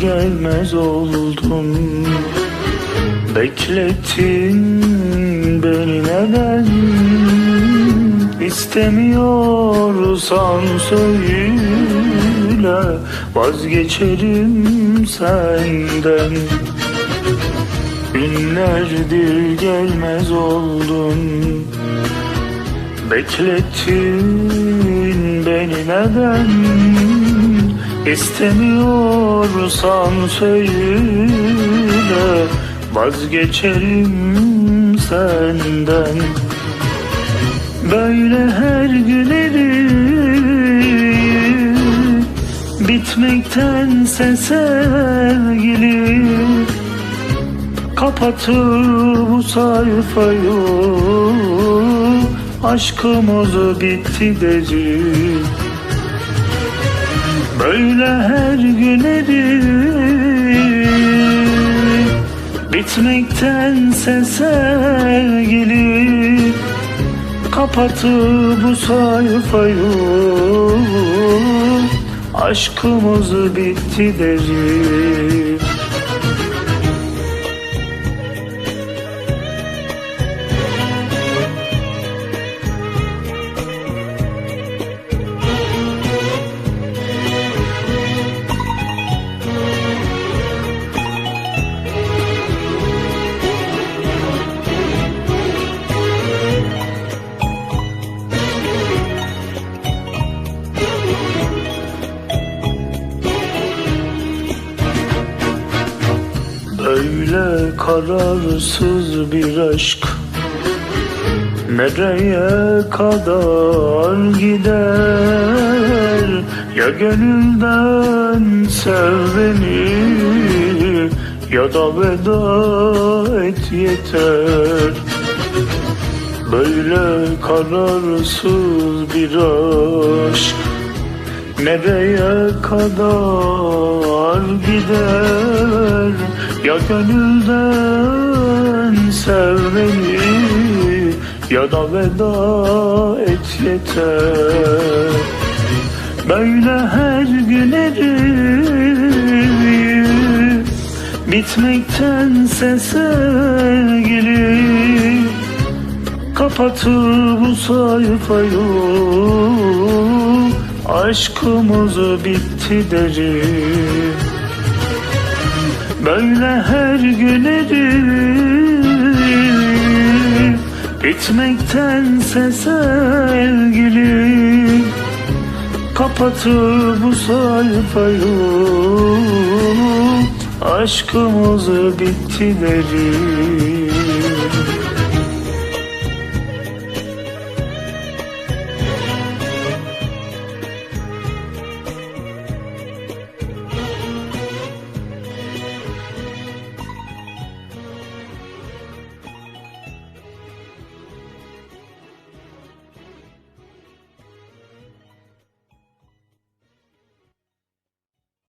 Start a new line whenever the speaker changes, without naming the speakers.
gelmez oldun Beklettin beni neden İstemiyorsan söyle Vazgeçerim senden. Günlerdir gelmez oldun Beklettin beni neden İstemiyorsan söyle Vazgeçerim senden. Böyle her günleri Bitmektense sevgili. Kapatır bu sayfayı Aşkımız bitti derim Böyle her günleri Bitmektense sevgili Kapatır bu sayfayı. Aşkımız bitti derim Böyle kararsız bir aşk. Nereye kadar gider. Ya gönülden sev beni Ya da veda et yeter. Böyle kararsız bir aşk Nereye kadar gider Ya gönülden sev beni Ya da veda et yeter. Böyle her günleri Bitmektense sevgili Kapatır bu sayfayı Aşkımız bitti derim Böyle her günleri Bitmektense sevgili. Kapatır bu sayfayı. Aşkımız bitti derim